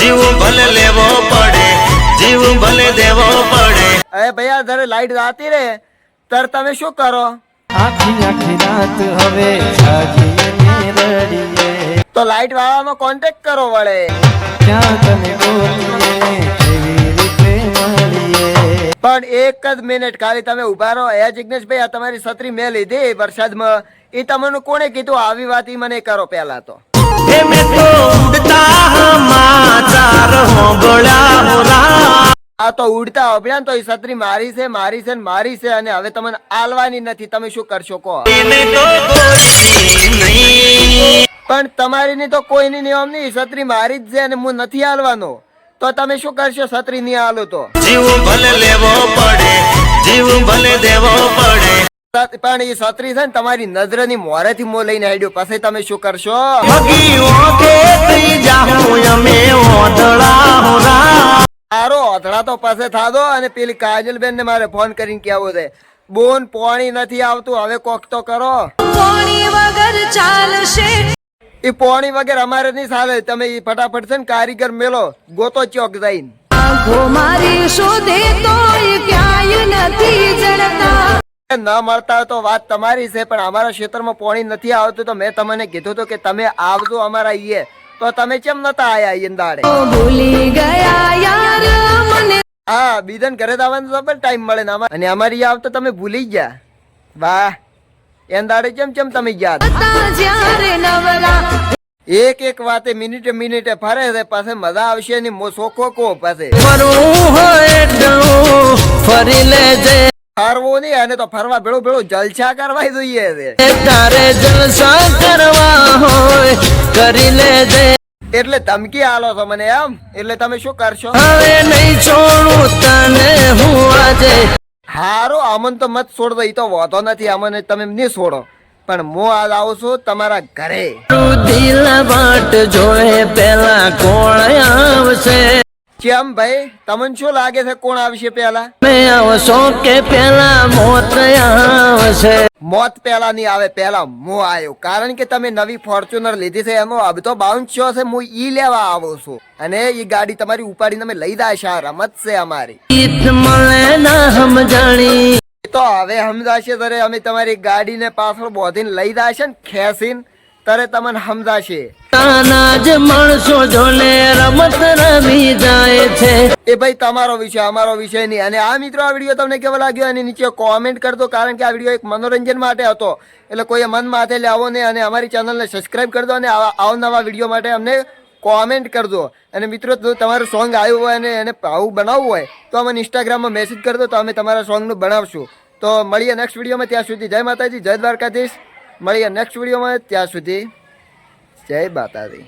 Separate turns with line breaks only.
જીવ ભલે લેવો પડે જીવ ભલે દેવો પડે.
અરે ભૈયા જ્યારે લાઈટ જાતી રે ત્યારે તમે શું કરો?
આખી આખી રાત હવે રડીએ.
તો લાઈટ વાળામાં કોન્ટેક્ટ કરો વળે.
ક્યાં તને બોલીએ કેવી રીતે મળીએ?
પણ એક જ મિનિટ ખાલી તમે ઊભા રહો. એ જિગ્નેશભાઈ આ તમારી છત્રી મેં લીધી વરસાદમાં. એ તમને કોણે કીધું? આવી વાત ઈ મને કરો પહેલા તો.
તો ઉડતા
આ તો અભિયાન તો એ છત્રી મારી છે મારી છે મારી છે અને હવે તમને આલવાની નથી. તમે શું કરશો કહો. પણ તમારી ની તો કોઈની નિયમ નહીં. છત્રી મારી જ છે અને હું નથી આલવાનો. તો તમે શું કરશો છત્રી નહીં આલો તો?
જીવ ભલે લેવો પડે જીવ ભલે દેવો પડે.
પણ એ છત્રી છે ને તમારી નજરની મોરેથી મો લઈને આડ્યો પછી તમે શું કરશો? સારો અધડા તો પાસે થાદો અને પેલી કાજલબેન ને મારે ફોન કરીને કેવું છે. બોન પોણી નથી આવતું હવે કોક તો કરો.
પાણી વગર ચાલશે.
એ પોણી વગર અમારે નહીં ચાલે. તમે ફટાફટ છે ને કારીગર મેલો ગોતો ચોક જઈને.
મારી શોધે જડતા
ન મળતા હોય તો વાત તમારી છે પણ અમારા ક્ષેત્રમાં પોણી નથી આવતું. તો મેં તમને કીધું હતું કે તમે આવજો અમારા ઈએ. તો તમે કેમ નતા આયા ઈ દાડે
ભૂલી ગયા યાર મને
હા બીજન ઘરે જ તો પણ ટાઈમ મળે ને અમાર- અને અમારી આવ તો તમે ભૂલી ગયા. વાહ. એન દાડે કેમ કેમ તમે
ગયા?
એક એક વાતે મિનિટે મિનિટે ફરે છે પાસે મજા આવશે ની મો સોખો કો પાસે.
ફરી લેજે.
ફરવું નહીં અને તો ફરવા ભેળું ભેળું જલસા કરવા જોઈએ
તારે જલસા કરવા હોય કરી લેજે
એટલે ધમકી આલો છો મને એમ? એટલે તમે શું કરશો?
હવે નહીં છોડું તને હું આજે.
હારો અમન તો મત છોડ દો ઈ તો વાંધો નથી અમને તમે નહીં છોડો. પણ હું આજ આવું છું તમારા ઘરે.
દિલ વાટ જોડે પેલા કોણ આવશે?
કેમ ભાઈ? તમને શું લાગે છે કોણ આવશે
મેં આવશો કે પેલા મોત આવશે?
મોત પેલા નહીં આવે પેલા મો આવ્યો. કારણ કે તમે નવી ફોર્ચ્યુનર લીધી છે એનો અબધો બાઉન્સ થયો છે હું ઈ લેવા આવો છું. અને ઈ ગાડી તમારી ઉપાડીને અમે લઈ દાશે આ રમત છે અમારી. તો હવે સમજાશે ત્યારે અમે તમારી ગાડીને પાછળ બોધીને લઈ દાશે ને ખેંચીને. ત્યારે તમને સમજાશે.
તાના જ માણસો જોને રમત રમી જાય છે.
એ ભાઈ તમારો વિષય અમારો વિષય નહીં. અને આ મિત્રો આ વીડિયો તમને કેવો લાગ્યો? અને નીચે કોમેન્ટ કરજો કારણ કે આ વીડિયો એક મનોરંજન માટે હતો. એટલે કોઈએ મન માથે લાવો ને અને અમારી ચેનલને સબસ્ક્રાઇબ કરજો અને આવા અવનવા વીડિયો માટે અમને કોમેન્ટ કરજો. અને મિત્રો જો તમારું સોંગ આવ્યું હોય અને એને આવું બનાવવું હોય તો અમને ઇન્સ્ટાગ્રામમાં મેસેજ કરજો તો અમે તમારા સોંગનું બનાવશું. તો મળીએ નેક્સ્ટ વિડીયોમાં ત્યાં સુધી જય માતાજી જય દ્વારકાધીશ. મળીએ નેક્સ્ટ વિડીયોમાં ત્યાં સુધી જય માતાજી.